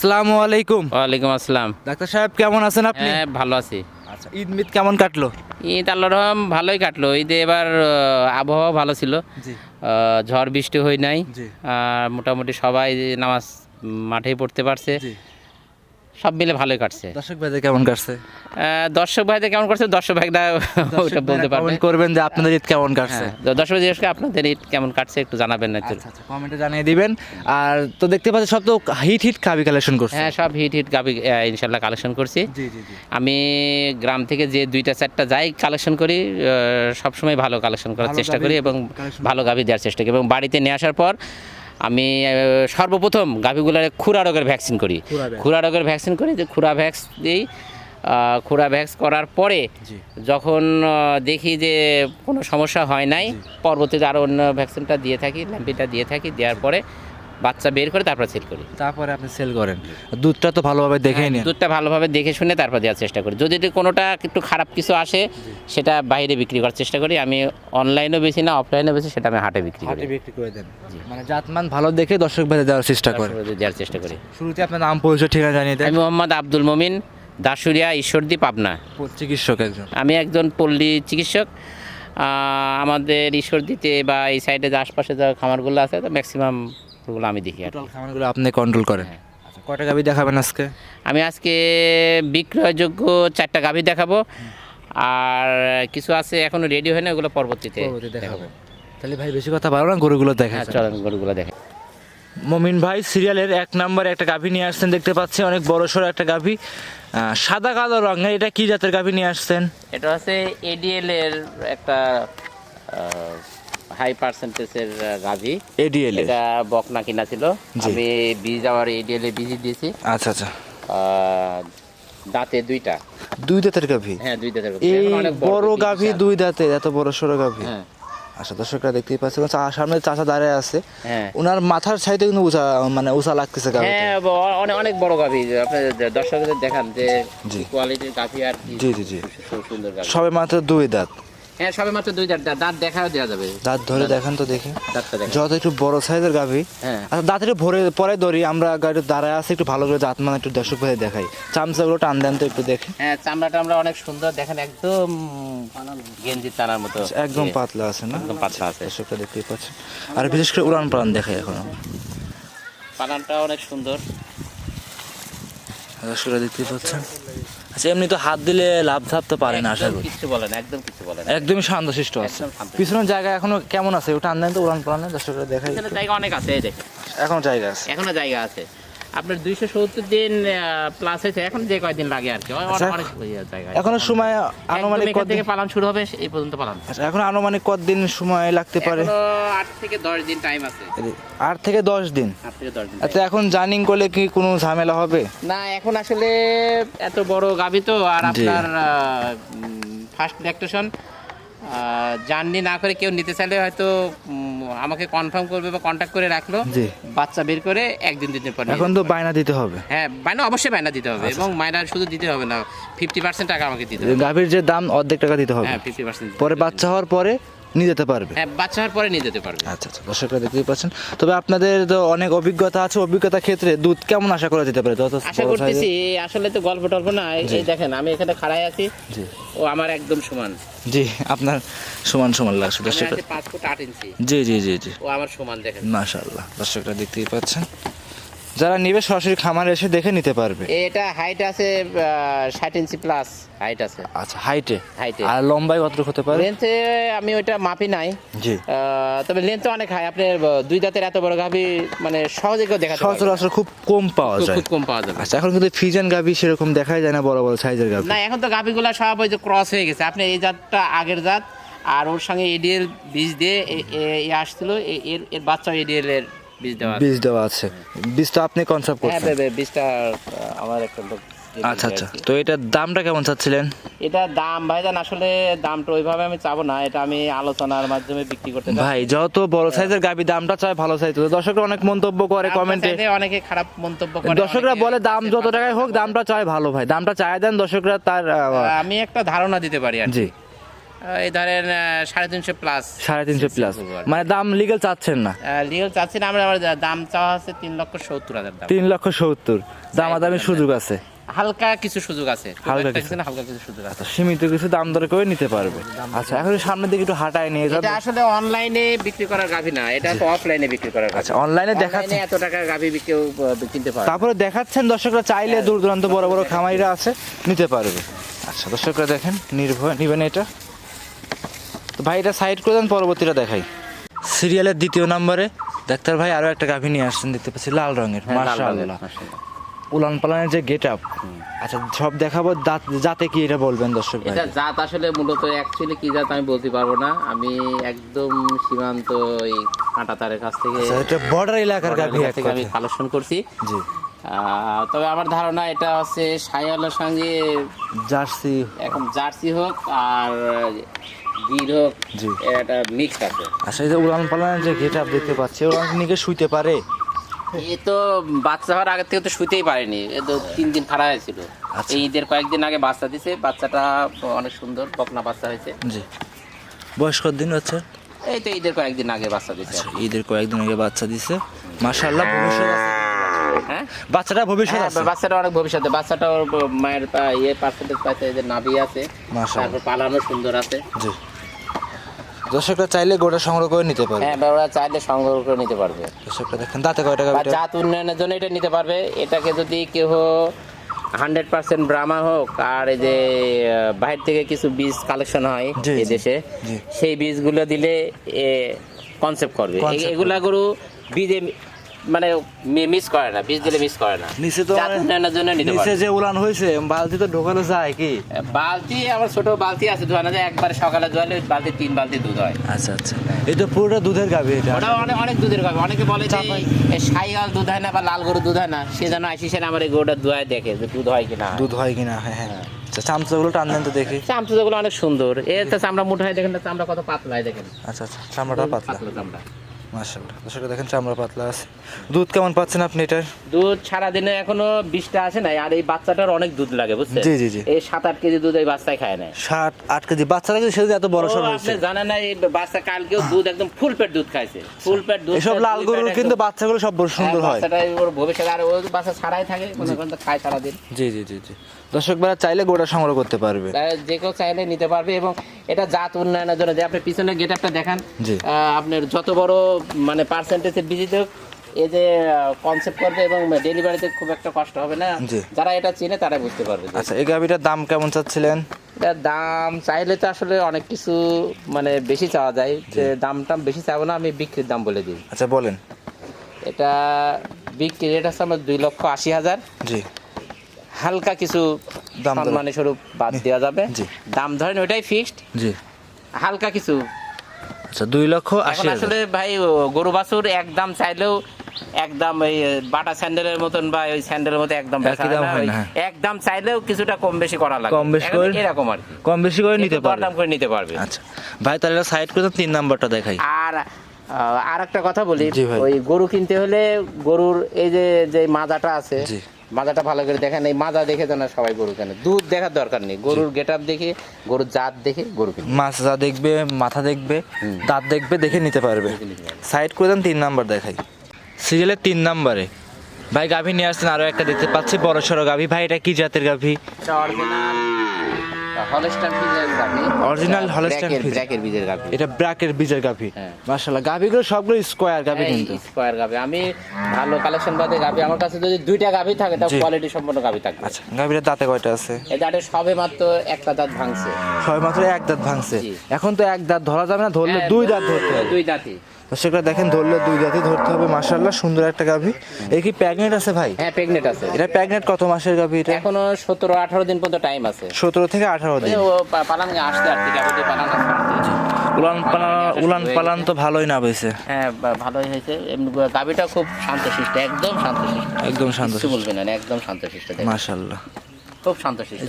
আসসালামু আলাইকুম। ওয়ালাইকুম আসসালাম। ডাক্তার সাহেব কেমন আছেন আপনি? হ্যাঁ ভালো আছি। আচ্ছা ঈদ মিদ কেমন কাটলো? ঈদ আল্লাহ রহম ভালোই কাটলো। ঈদে এবার আবহাওয়া ভালো ছিল। আহ, ঝড় বৃষ্টি হয় নাই। মোটামুটি সবাই নামাজ মাঠে পড়তে পারছে। সব মিলে ভালোই কাটছে। দর্শক ভাইদের কেমন কাটছে? দর্শক ভাইদের কেমন করছে দর্শক ভাইরা ওইটা বলতে পারবেন করবেন যে আপনাদের ঈদ কেমন কাটছে। হ্যাঁ, দর্শক ভাই জিজ্ঞেস আপনাদের ঈদ কেমন কাটছে একটু জানাবেন না আচ্ছা আচ্ছা কমেন্টে জানিয়ে দিবেন। আর তো দেখতে পাচ্ছি সব তো হিট হিট কাবি কালেকশন করছে। হ্যাঁ সব হিট হিট গাবি ইনশাল্লাহ কালেকশন করছি। আমি গ্রাম থেকে যে দুইটা চারটা যাই কালেকশন করি সবসময় ভালো কালেকশন করার চেষ্টা করি এবং ভালো গাভি দেওয়ার চেষ্টা করি। এবং বাড়িতে নিয়ে আসার পর আমি সর্বপ্রথম গাভীগুলার খুরা রোগের ভ্যাকসিন করি। খুরা রোগের ভ্যাকসিন করি যে খুরা ভ্যাক্স দিই খুরা ভ্যাক্স করার পরে যখন দেখি যে কোনো সমস্যা হয় নাই পরবর্তীতে আরও অন্য ভ্যাকসিনটা দিয়ে থাকি ল্যাম্পিটা দিয়ে থাকি দেওয়ার পরে বাচ্চা বের করে তারপর সেল করি। তারপরে আপনি সেল করেন। দুধটা তো ভালোভাবে দেখেই নিন। দুধটা ভালোভাবে দেখে শুনে তারপর দেওয়ার চেষ্টা করি। যদি কোনোটা একটু খারাপ কিছু আসে সেটা বাইরে বিক্রি করার চেষ্টা করি। আমি অনলাইনেও বেশি না অফলাইনেও বেশি সেটা আমি হাটে বিক্রি করি। হাটে বিক্রি করে দেন। মানে জাতমান ভালো দেখে দর্শক ভাইদের দেওয়ার চেষ্টা করি। দেওয়ার চেষ্টা করি। শুরুতে আপনার নাম পরিচয় ঠিকানা জানিয়ে দেন। আমি মোহাম্মদ আব্দুল মমিন দাসুরিয়া ঈশ্বরদী পাবনা। চিকিৎসক একজন। আমি একজন পল্লী চিকিৎসক। আমাদের ঈশ্বরদীতে বা এই সাইডে যে আশপাশে যা খামারগুলো আছে তো ম্যাক্সিমাম ওগুলো আমি দেখি আর টোটাল খামারগুলো আপনি কন্ট্রোল করেন। আচ্ছা। কয়টা গাবি দেখাবেন আজকে? আমি আজকে বিক্রয়যোগ্য চারটা গাভী দেখাবো। আর কিছু আছে এখনও রেডি হয় না ওগুলো পরবর্তীতে পরবর্তী দেখাবো। তাহলে ভাই বেশি কথা বলো না গরুগুলো দেখা হ্যাঁ চলেন গরুগুলো দেখে মমিন ভাই সিরিয়ালের এক নম্বরে একটা গাভী নিয়ে আসছেন দেখতে পাচ্ছি অনেক বড় সড়ো একটা গাভী। সাদা কালো রঙের এটা কি জাতের গাভী নিয়ে আসছেন? এটা হচ্ছে এডিএল এর একটা হাই পার্সেন্টেজের গাভী এডিএল এটা বকনা কিনা ছিল। আমি বীজ আমার এডিএল এ বীজ দিয়েছি। আচ্ছা আচ্ছা। দাঁতে দুইটা। দুই দাঁতের গাভী? হ্যাঁ দুই দাঁতের। এই বড় গাভী দুই দাঁতে এত বড় সড়ো গাভী। হ্যাঁ। আচ্ছা দর্শকরা দেখতেই পাচ্ছি সামনে চাচা দাঁড়ায় আছে। হ্যাঁ। ওনার মাথার সাইডে কিন্তু উঁচা মানে উঁচা লাগতেছে হ্যাঁ অনেক অনেক বড় গাভী। আপনি দর্শকদের দেখান যে। কোয়ালিটির গাভী আর জি জি জি। সুন্দর সবে মাত্র দুই দাঁত। হ্যাঁ সবে মাত্র দুই দাঁত। দাঁত দেখাও দেওয়া যাবে। দাঁত ধরে দেখান তো দেখি। দাঁতটা দেখা যত একটু বড় সাইজের গাভী। হ্যাঁ। আচ্ছা ভরে পরে ধরি আমরা গাড়ি দাঁড়ায় আছে একটু ভালো করে দাঁত মানে একটু দর্শক ভাই দেখাই। চামচাগুলো টান দেন তো একটু দেখে। হ্যাঁ চামড়াটা আমরা অনেক সুন্দর দেখেন একদম গেঞ্জি টানার মতো। একদম পাতলা আছে না? একদম পাতলা আছে। দেখতেই পাচ্ছেন। আর বিশেষ করে উড়ান পালান দেখাই এখন পানানটা অনেক সুন্দর। দর্শকরা দেখতেই পাচ্ছেন। আচ্ছা এমনি তো হাত দিলে লাভ থাকতে পারে না আশা করি। কিছু বলে না একদম কিছু বলে না। একদমই শান্তশিষ্ট আছে। পিছনের জায়গা এখনও কেমন আছে? ওটা আনলেন তো উড়ান পালানে দর্শকরা দেখাই জায়গা অনেক আছে দেখেন। এখনও জায়গা আছে। এখনও জায়গা আছে। আপনার দুইশো সত্তর দিন প্লাস হয়েছে। এখন যে কয়দিন লাগে আর কি? আচ্ছা। এখনও সময় আনুমানিক এখান থেকে পালন শুরু হবে এই পর্যন্ত পালন। আচ্ছা এখন আনুমানিক কতদিন সময় লাগতে পারে? আট থেকে দশ দিন টাইম আছে। আট থেকে দশ দিন? আচ্ছা এখন জার্নিং করলে কি কোনো ঝামেলা হবে? না এখন আসলে এত বড় গাবি তো আর আপনার ফার্স্ট ল্যাকটেশন জার্নি না করে কেউ নিতে চাইলে হয়তো আমাকে কনফার্ম করবে বা কন্ট্যাক্ট করে রাখল। বাচ্চা বের করে একদিন দুদিন পরে এখন তো বায়না দিতে হবে। হ্যাঁ বায়না অবশ্যই বায়না দিতে হবে আচ্ছা, এবং মায়না শুধু দিতে হবে না ফিফটি পার্সেন্ট টাকা আমাকে দিতে হবে। গাভীর যে দাম অর্ধেক টাকা দিতে হবে। হ্যাঁ ফিফটি পার্সেন্ট পরে বাচ্চা হওয়ার পরে নিয়ে যেতে পারবে। হ্যাঁ বাচ্চা হওয়ার পরে নিয়ে যেতে পারবে। আচ্ছা আচ্ছা দর্শকরা দেখতেই পাচ্ছেন। তবে আপনাদের তো অনেক অভিজ্ঞতা আছে অভিজ্ঞতা ক্ষেত্রে দুধ কেমন আশা করা যেতে পারে? আশা করতেছি আসলে তো গল্প টল্প না এই- দেখেন আমি এখানে খাড়াই আছি। জি। ও আমার একদম সমান। জি আপনার সমান সমান লাগছে দর্শকরা। পাঁচ ফুট আট ইঞ্চি। জি জি জি জি। ও আমার সমান দেখেন। মাশাআল্লাহ দর্শকরা দেখতেই পাচ্ছেন। যারা নিবে সরাসরি খামারে এসে দেখে নিতে পারবে। এটা হাইট আছে ষাট ইঞ্চি প্লাস হাইট আছে। আচ্ছা হাইটে হাইটে আর লম্বায় কতটুকু হতে পারে? লেন্থে আমি ওইটা মাপি নাই। জি। তবে লেন্থ অনেক হাই আপনি দুই দাঁতের এত বড় গাভি মানে সহজে কেউ না। সচরাচর খুব কম পাওয়া যায়। খুব কম পাওয়া যায় আচ্ছা এখন কিন্তু ফিজেন গাভি সেরকম দেখাই যায় না বড় বড় সাইজের গাভি। না এখন তো গাভিগুলা সব ওই যে ক্রস হয়ে গেছে। আপনি এই জাতটা আগের জাত আর ওর সঙ্গে এডিএল বীজ দিয়ে এ আসছিল এর এর বাচ্চা এডিএল এর বীজ দেওয়া আছে। বীজ আপনি হ্যাঁ করছেন। বীজটা আহ, আমার একটা আচ্ছা আচ্ছা। তো এটার দামটা কেমন চাচ্ছিলেন? এটা দাম ভাইজান আসলে দামটা ওইভাবে আমি চাবো না। এটা আমি আলোচনার মাধ্যমে বিক্রি করতে ভাই যত বড় সাইজের গাবি দামটা চায় ভালো সাইজ। দর্শকরা অনেক মন্তব্য করে কমেন্টে অনেকে খারাপ মন্তব্য করে দর্শকরা বলে দাম যত টাকায় হোক দামটা চায় ভালো ভাই। দামটা চায় দেন দর্শকরা তার আমি একটা ধারণা দিতে পারি আর জি। এই ধরেন সাড়ে তিনশো প্লাস সাড়ে তিনশো প্লাস মানে দাম লিগেল চাচ্ছেন না? লিগেল চাচ্ছি না আমরা দাম চাওয়া তিন লক্ষ সত্তর হাজার দাম। তিন লক্ষ সত্তর। দামাদামি সুযোগ আছে। হালকা কিছু সুযোগ আছে। হালকা কিছু। কিছু হালকা কিছু সুযোগ আছে। সীমিত কিছু দাম দরে করে নিতে পারবে। আচ্ছা এখন সামনের দিকে একটু হাঁটায় নিয়ে যাব এটা আসলে অনলাইনে বিক্রি করার গাভি না এটা তো অফলাইনে বিক্রি করার গাভি। আচ্ছা অনলাইনে দেখাচ্ছে এত টাকার গাভি কেউ কিনতে পারে তারপরে দেখাচ্ছেন দর্শকরা চাইলে দূর দূরান্ত বড় বড় খামারিরা আছে নিতে পারবে। আচ্ছা দর্শকরা দেখেন নির্ভয় নিবেন এটা। তো ভাই এটা সাইড করে দেন পরবর্তীটা দেখাই। সিরিয়ালের দ্বিতীয় নম্বরে ডাক্তার ভাই আরও একটা গাভী নিয়ে আসছেন দেখতে পাচ্ছি লাল রঙের হ্যাঁ, মাশাআল্লাহ। উলান পালানের যে গেট আপ আচ্ছা সব দেখাবো দাঁত যাতে কি এটা বলবেন দর্শক এটা জাত আসলে মূলত অ্যাকচুয়ালি কি জাত আমি বলতে পারব না। আমি একদম সীমান্ত এই কাঁটা তারের কাছ থেকে আচ্ছা, এটা বর্ডার এলাকার গাভী থেকে আমি। কালেকশন করছি। জি। তবে আমার ধারণা এটা হচ্ছে সাইওয়ালের সঙ্গে জার্সি। এখন জার্সি হোক আর মিক্স আছে। আচ্ছা এই যে উলান পালানের যে গেট আপ দেখতে পাচ্ছি ওরা নিকে শুইতে পারে? এ তো বাচ্চা হওয়ার আগে থেকে তো শুতেই পারেনি। এ তো তিন দিন খারাপ হয়েছিল। আচ্ছা। এই ঈদের কয়েকদিন আগে বাচ্চা দিছে। বাচ্চাটা অনেক সুন্দর বকনা বাচ্চা হয়েছে। জি। বয়স দিন হচ্ছে? এই তো ঈদের কয়েকদিন আগে বাচ্চা দিছে। আচ্ছা ঈদের কয়েকদিন আগে বাচ্চা দিছে। মাশাআল্লাহ ভবিষ্যৎ হ্যাঁ? বাচ্চাটা ভবিষ্যৎ হ্যাঁ, আছে। বাচ্চাটা অনেক ভবিষ্যতে। বাচ্চাটা মায়ের ইয়ে পার্সেন্টেজ পাইছে নাভি আছে। তারপর পালানো সুন্দর আছে। জি। দর্শকরা চাইলে গোটা সংগ্রহ করে নিতে পারবে। হ্যাঁ ওরা চাইলে সংগ্রহ করে নিতে পারবে। দর্শকরা দেখেন দাঁতে কয় টাকা বা জাত উন্নয়নের জন্য এটা নিতে পারবে। এটাকে যদি কেউ হান্ড্রেড পার্সেন্ট ব্রাহ্মা হোক আর এই যে বাইরে থেকে কিছু বীজ কালেকশন হয় এই দেশে। সেই বীজগুলো দিলে কনসেপ্ট করবে। এগুলা গরু বীজে মানে মিস করে না বীজ দিলে মিস করে না। নিচে তো মানে- উন্নয়নের জন্য নিতে নিচে যে উলান হয়েছে বালতি তো ঢোকানো যায় কি? বালতি আমার ছোট বালতি আছে ধোয়ানো যায় একবার সকালে ধোয়ালে বালতি তিন বালতি দুধ হয়। আচ্ছা আচ্ছা। এই পুরোটা দুধের গাভী এটা। ওটা অনেক অনেক দুধের গাবে। অনেকে বলে যে চাপাই। দুধ হয় না বা লাল গরু দুধ হয় না সে যেন আসিস আমার এই গরুটা দুয়ায় দেখে যে দুধ হয় কিনা। দুধ হয় কিনা হ্যাঁ হ্যাঁ। আচ্ছা চামচাগুলো টান দেন তো দেখি। চামচুগুলো অনেক সুন্দর। এর চামড়া হয় দেখেন চামড়া কত পাতলা হয় দেখেন। আচ্ছা আচ্ছা চামড়াটা পাতলা চামড়া। মাশাআল্লাহ। দর্শকরা দেখেন চামড়া পাতলা আছে। দুধ কেমন পাচ্ছেন আপনি এটার? দুধ সারাদিনে এখনও বিশটা আসে নাই আর এই বাচ্চাটার অনেক দুধ লাগে বুঝছেন? জি, জি, জি। এই সাত আট কেজি দুধ এই বাচ্চায় খায় না ষাট আট কেজি বাচ্চারা কিন্তু সেদিন এত বড় ও, হয়েছে আপনি জানেন না এই বাচ্চা কালকেও দুধ একদম ফুল পেট দুধ খাইছে। ফুল পেট দুধ খায়, লাল গরুর কিন্তু বাচ্চাগুলো সব বড় সুন্দর হ্যাঁ, হয়। বাচ্চাটা ওর ভবিষ্যৎ আর ও বাচ্চা ছাড়াই থাকে কোনো কোনো খায় সারাদিন। জি জি জি জি। দর্শক বেলা চাইলে গোটা সংগ্রহ করতে পারবে। যে কেউ চাইলে নিতে পারবে এবং এটা জাত উন্নয়নের জন্য যে আপনি পিছনে গেট আপটা দেখান। আপনার যত বড় মানে পার্সেন্টেজের বিজিত এই যে কনসেপ্ট করবে এবং ডেলিভারিতে খুব একটা কষ্ট হবে না। যারা এটা চিনে তারা বুঝতে পারবে আচ্ছা এই গাভিটার দাম কেমন চাচ্ছিলেন? এটার দাম চাইলে তো আসলে অনেক কিছু মানে বেশি চাওয়া যায়। যে দাম টাম বেশি চাবো না আমি বিক্রির দাম বলে দিই। আচ্ছা বলেন। এটা বিক্রি রেট আছে আমার দুই লক্ষ আশি হাজার। জি। হালকা কিছু দাম দর- সম্মানী স্বরূপ বাদ দেওয়া যাবে। দাম ধরেন ওইটাই ফিক্সড জি। হালকা কিছু। আচ্ছা দুই লক্ষ আশি আসলে ভাই গরু বাছুর একদম চাইলেও একদম এই বাটা স্যান্ডেলের মতন বা ওই স্যান্ডেলের মতো একদম বেচা দাম হয় ওই। একদম চাইলেও কিছুটা কম বেশি করা লাগে। কম বেশি করে- এরকম আর কম বেশি করে নিতে পারবে। দরদাম করে নিতে পারবে। আচ্ছা। ভাই তাহলে সাইড করে তিন নাম্বারটা দেখাই। আর আর একটা কথা বলি। ওই গরু কিনতে হলে গরুর এই যে যে মাজাটা আছে জি। মাজাটা ভালো করে দেখেন এই মাজা দেখে যেন সবাই গরু কেনে। দুধ দেখার দরকার নেই গরুর গেট আপ দেখে গরুর জাত দেখে গরু কিনে মাজা দেখবে মাথা দেখবে দাঁত দেখবে দেখে নিতে পারবে। সাইড করে দেন তিন নাম্বার দেখাই। সিরিয়ালের তিন নাম্বারে। ভাই গাভী নিয়ে আসছেন আরও একটা দেখতে পাচ্ছি বড় সড়ো গাভী। ভাই এটা কি জাতের গাভী? অরিজিনাল হলস্টাইন বীজের গাভি। Original Holstein বীজ। ব্র্যাকের বীজের গাভি। এটা ব্র্যাকের বীজের গাভী। হ্যাঁ। মার্শাল্লাহ সবগুলো স্কোয়ার গাভী কিন্তু। স্কোয়ার গাভি। আমি ভালো কালেকশন বাদে গাভি। আমার কাছে যদি দুইটা গাভি থাকে কোয়ালিটি সম্পন্ন গাভি থাকবে। আচ্ছা গাভীর দাঁতে কয়টা আছে? এই সবে মাত্র একটা দাঁত ভাঙছে। সবে মাত্র এক দাঁত ভাঙছে। এখন তো এক দাঁত ধরা যাবে না ধরলে দুই দাঁত ধরতে হবে। দুই দাঁতই। সেটা দেখেন ধরলে দুই দাঁতই ধরতে হবে মার্শাল্লাহ সুন্দর একটা গাভী। এই কি প্যাগনেট আছে ভাই? হ্যাঁ প্রেগনেন্ট আছে। এটা প্যাগনেট কত মাসের গাভী এটা? এখনও সতেরো আঠারো দিন পর্যন্ত টাইম আছে। সতেরো থেকে আঠারো দিন। ও পা- পালান আসতে আসতে গাভিতে পালান। উলান পালান উলান পালান তো ভালোই না বেছে হ্যাঁ ভালোই হয়েছে। এমনি গাভিটা খুব শান্তশিষ্ট একদম শান্তশিষ্ট। একদম শান্ত কিছু বলবে না একদম শান্তশিষ্ট দেখেন। মাশাল্লাহ খুব শান্তশিষ্ট।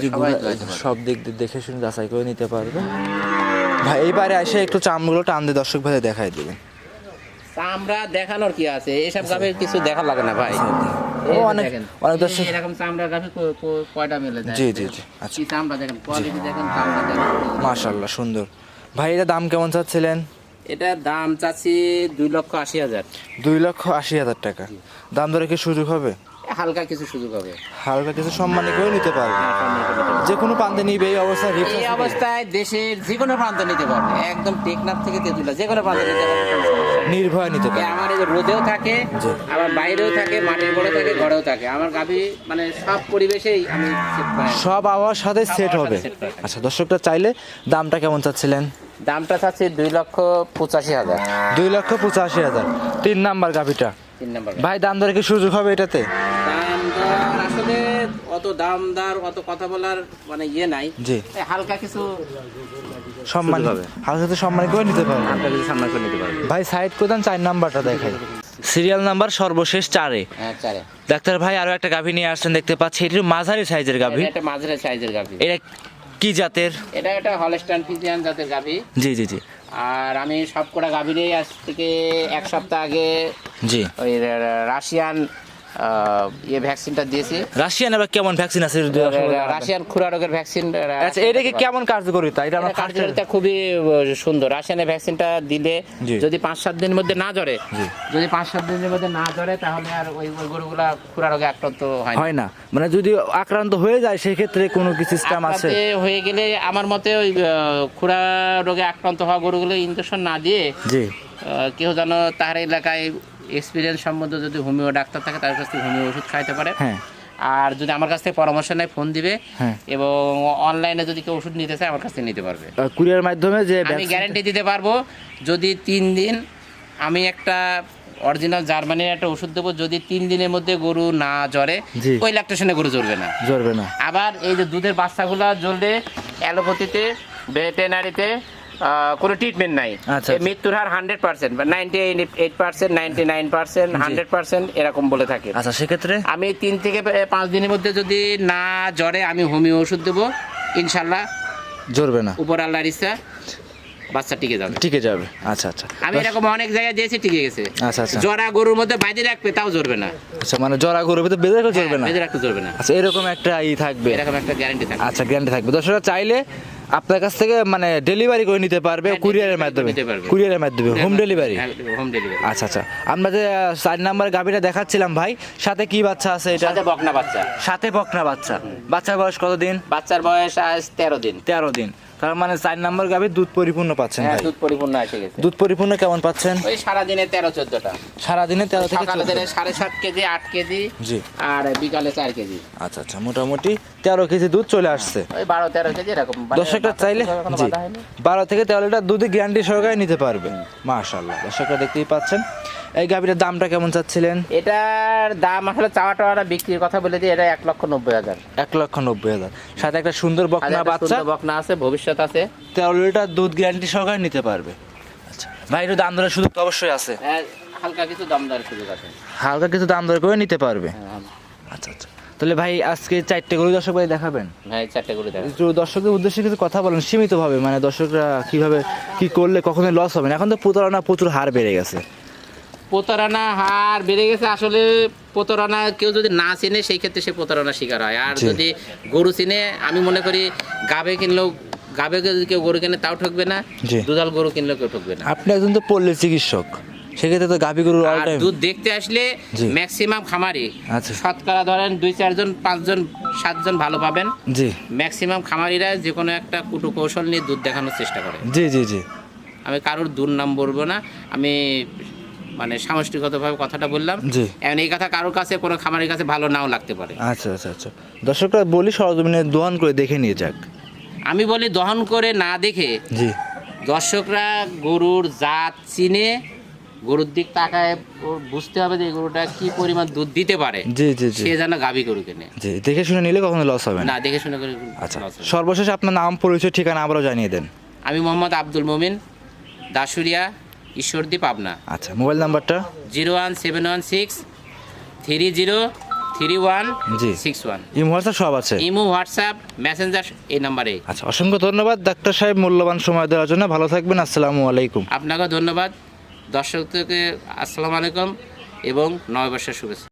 সব দিক দিয়ে দেখে শুনে যাচাই করে নিতে পারবে। ভাই এইবারে এসে একটু চামগুলো টান দিয়ে দর্শক ভাই দেখাই দেবেন। আমরা দেখানোর কি আছে? এসব গাভীর কিছু দেখা লাগে না ভাই। অনেক অনেক দর্শক এরকম চামড়া গাভি ক- ক- কয়টা মেলে যায় জি জি জি আচ্ছা। চামড়া দেখেন কোয়ালিটি দেখেন চামড়া দেখেন। সুন্দর। ভাই এটা দাম কেমন চাচ্ছিলেন? এটার দাম চাচ্ছি দুই লক্ষ আশি হাজার। দুই লক্ষ আশি হাজার টাকা। দাম কি সুযোগ হবে? হালকা কিছু সুযোগ হবে। হালকা কিছু সম্মানী করে নিতে পারবে। যে কোনো প্রান্তে নিবে এই অবস্থায় রিক্স এই অবস্থায় দেশের যে কোনো প্রান্ত নিতে পারবে। একদম টেকনাফ থেকে তেঁতুলা যে কোনো প্রান্ত নিতে পারবে। নির্ভয় নিতে পারবে। আমার এই রোদেও থাকে জি। আবার বাইরেও থাকে মাটির ঘরে থাকে ঘরেও থাকে। আমার গাভি মানে সব পরিবেশেই আমি। সব আবহাওয়ার সাথে সেট হবে। আচ্ছা দর্শকরা চাইলে দামটা কেমন চাচ্ছিলেন? দামটা চাচ্ছি দুই লক্ষ পঁচাশি হাজার। দুই লক্ষ পঁচাশি হাজার। তিন নাম্বার গাভিটা। তিন নম্বর ভাই দাম দরে কি সুযোগ হবে এটাতে? অত দাম দর অত কথা বলার মানে ইয়ে নাই। জি। হালকা কিছু সম্মান হবে। হালকা কিছু সম্মান করে নিতে পারবে। হালকা কিছু সামনে করে নিতে পারবে। ভাই সাইড প্রধান চার নাম্বারটা দেখাই। সিরিয়াল নাম্বার সর্বশেষ চারে। হ্যাঁ ডাক্তার ভাই আরও একটা গাভি নিয়ে আসছেন দেখতে পাচ্ছি। এটির মাঝারি সাইজের গাভি। এটা একটা মাঝারি সাইজের গাভি। এটা কি জাতের? এটা একটা হলস্টান ফিজিয়ান জাতের গাভি। জি জি জি। আর আমি সব কটা গাভীরই আজ থেকে এক সপ্তাহ আগে জি। ওই রাশিয়ান ইয়ে ভ্যাকসিনটা দিয়েছি। রাশিয়ান আবার কেমন ভ্যাকসিন আছে? রাশিয়ান খুরা রোগের ভ্যাকসিন আচ্ছা এটা কি কেমন কার্যকরিতা এটা আমরা কার্যকারিতা খুবই সুন্দর। রাশিয়ানের ভ্যাকসিনটা দিলে যদি পাঁচ সাত দিনের মধ্যে না জ্বরে যদি পাঁচ সাত দিনের মধ্যে না জ্বরে তাহলে আর ওই গরুগুলা খুরা রোগে আক্রান্ত হয় না। হয় না। মানে যদি আক্রান্ত হয়ে যায় সেই ক্ষেত্রে কোনো কি সিস্টেম আছে? হয়ে গেলে আমার মতে ওই খুরা রোগে আক্রান্ত হওয়া গরুগুলো ইঞ্জেকশন না দিয়ে জি। কেউ যেন তার এলাকায় এক্সপিরিয়েন্স সম্বন্ধে যদি হোমিও ডাক্তার থাকে তার কাছ থেকে হোমিও ওষুধ খাইতে পারে। হ্যাঁ। আর যদি আমার কাছ থেকে পরামর্শ নেয় ফোন দিবে। হ্যাঁ। এবং অনলাইনে যদি কেউ ওষুধ নিতে চায় আমার কাছ থেকে নিতে পারবে। কুরিয়ার মাধ্যমে যে আমি গ্যারান্টি দিতে পারব যদি তিন দিন আমি একটা অরিজিনাল জার্মানির একটা ওষুধ দেবো যদি তিন দিনের মধ্যে গরু না জ্বরে। ওই ল্যাকটেশনে গরু জ্বরবে না। জ্বরবে না। আবার এই যে দুধের বাচ্চাগুলো জ্বললে অ্যালোপ্যাথিতে ভেটেনারিতে কোনো ট্রিটমেন্ট নাই। আচ্ছা, আচ্ছা। মৃত্যুর হার হান্ড্রেড পার্সেন্ট বা ninety eight percent ninety nine percent hundred percent এরকম বলে থাকে। আচ্ছা সেক্ষেত্রে? আমি তিন থেকে পাঁচ দিনের মধ্যে যদি না জ্বরে আমি হোমিও ওষুধ দেবো ইনশাল্লাহ জ্বরবে না। উপর আল্লাহর ইচ্ছা বাচ্চা টিকে যাবে। টিকে যাবে। আচ্ছা আচ্ছা। আমি এরকম অনেক জায়গায় দিয়েছি টিকে গেছে। আচ্ছা আচ্ছা। জরা গরুর মধ্যে বাইরে রাখবে তাও জ্বরবে না। আচ্ছা মানে জরা গরু ভিতরে বেঁধে রেখে জ্বরবে না? বেঁধে রাখতে জ্বরবে না। আচ্ছা এরকম একটা ই থাকবে। এরকম একটা গ্যারান্টি থাকে আচ্ছা গ্যারান্টি থাকবে। দর্শকরা চাইলে আপনার কাছ থেকে মানে ডেলিভারি করে নিতে পারবে হ্যাঁ, কুরিয়ারের মাধ্যমে। কুরিয়ারের মাধ্যমে হোম ডেলিভারি হোম ডেলিভারি আচ্ছা আচ্ছা। আমরা যে চার নাম্বার গাভিটা দেখাচ্ছিলাম ভাই সাথে কি বাচ্চা আছে এটা? সাথে বকনা বাচ্চা। সাথে বকনা বাচ্চা। বাচ্চার বয়স কতদিন বাচ্চার বয়স আজ তেরো দিন। তেরো দিন। তার মানে চার নাম্বার গাভির দুধ পরিপূর্ণ পাচ্ছেন হ্যাঁ দুধ পরিপূর্ণ এসে গেছে। দুধ পরিপূর্ণ কেমন পাচ্ছেন? ওই সারা দিনে সারাদিনে তেরো চোদ্দটা। সারাদিনে তেরো থেকে সকালে 14 দিনে সাড়ে সাত কেজি আট কেজি জি। আর বিকালে চার কেজি। আচ্ছা আচ্ছা মোটামুটি তেরো কেজি দুধ চলে আসছে। ওই বারো তেরো কেজি এরকম মানে দর্শকরা চাইলে জি বারো থেকে তেরো লিটার দুধে গ্যারান্টি সহকারে নিতে পারবে। মাশাল্লাহ দর্শকরা দেখতেই পাচ্ছেন। এই গাভিটার দামটা কেমন চাচ্ছিলেন? এটার দাম আসলে চাওয়া টাওয়াটা বিক্রির কথা বলে দিয়ে এটা এক লক্ষ নব্বই হাজার। এক লক্ষ নব্বই হাজার। সাথে একটা সুন্দর বকনা বাচ্চা। বকনা আছে ভবিষ্যৎ আছে। তেরো লিটার দুধ গ্যারান্টি সহকারে নিতে পারবে। আচ্ছা। ভাই একটু দাম দরের সুযোগ অবশ্যই আছে। হ্যাঁ, হালকা কিছু দামদার সুযোগ আছে হালকা কিছু দাম দর করে নিতে পারবে। হ্যাঁ, আচ্ছা আচ্ছা। তাহলে ভাই আজকে চারটে গরু দর্শক ভাই দেখাবেন? হ্যাঁ চারটে করে দেবে একটু দর্শকদের উদ্দেশ্যে কিছু কথা বলেন সীমিতভাবে মানে দর্শকরা কীভাবে কি করলে কখনো লস হবে না। এখন তো প্রতারণা প্রচুর হার বেড়ে গেছে। প্রতারণা হার বেড়ে গেছে আসলে প্রতারণা কেউ যদি না চেনে সেই ক্ষেত্রে সে প্রতারণা শিকার হয়। আর যদি গরু চিনে আমি মনে করি গাবে কিনলেও গাবে যদি কেউ গরু কিনে তাও ঠকবে না। দুধাল গরু কিনলেও কেউ ঠকবে না। আপনি একজন তো পল্লী চিকিৎসক। সেক্ষেত্রে তো গাভী গরুর অল টাইম দুধ দেখতে আসলে। ম্যাক্সিমাম খামারি। আচ্ছা। শতকরা ধরেন দুই চারজন পাঁচজন সাতজন ভালো পাবেন। জি। ম্যাক্সিমাম খামারিরা যে কোনো একটা কুটু কৌশল নিয়ে দুধ দেখানোর চেষ্টা করে। জি জি জি। আমি কারোর দুর্নাম বলব না। আমি মানে সামষ্টিকগতভাবে কথাটা বললাম। এখন এই কথা কারোর কাছে কোনো খামারের কাছে ভালো নাও লাগতে পারে। আচ্ছা আচ্ছা আচ্ছা। দর্শকরা বলি সরজমিনে দোয়ান করে দেখে নিয়ে যাক। আমি বলি দহন করে না দেখে জি। দর্শকরা গরুর জাত চিনে গরুর দিক তাকায় ওর বুঝতে হবে যে গরুটা কি পরিমাণ দুধ দিতে পারে। জি জি জি। সে যেন গাভী গরু কেনে। জি দেখে শুনে নিলে কখনো লস হবে না। না দেখে শুনে করে আচ্ছা সর্বশেষ আপনার নাম পরিচয় ঠিকানা আবারও জানিয়ে দেন। আমি মোহাম্মদ আব্দুল মোমিন দাসুরিয়া ঈশ্বরদী পাবনা। আচ্ছা মোবাইল নাম্বারটা? Zero one seven one six three zero three one জি। Six one. ইমো হোয়াটসঅ্যাপ সব আছে? ইমো হোয়াটসঅ্যাপ মেসেঞ্জার এই নাম্বারে। আচ্ছা অসংখ্য ধন্যবাদ ডাক্তার সাহেব মূল্যবান সময় দেওয়ার জন্য। ভালো থাকবেন আসসালামু আলাইকুম। আপনাকে ধন্যবাদ। দর্শকদেরকে আসসালামু আলাইকুম এবং নয় নববর্ষের শুভেচ্ছা।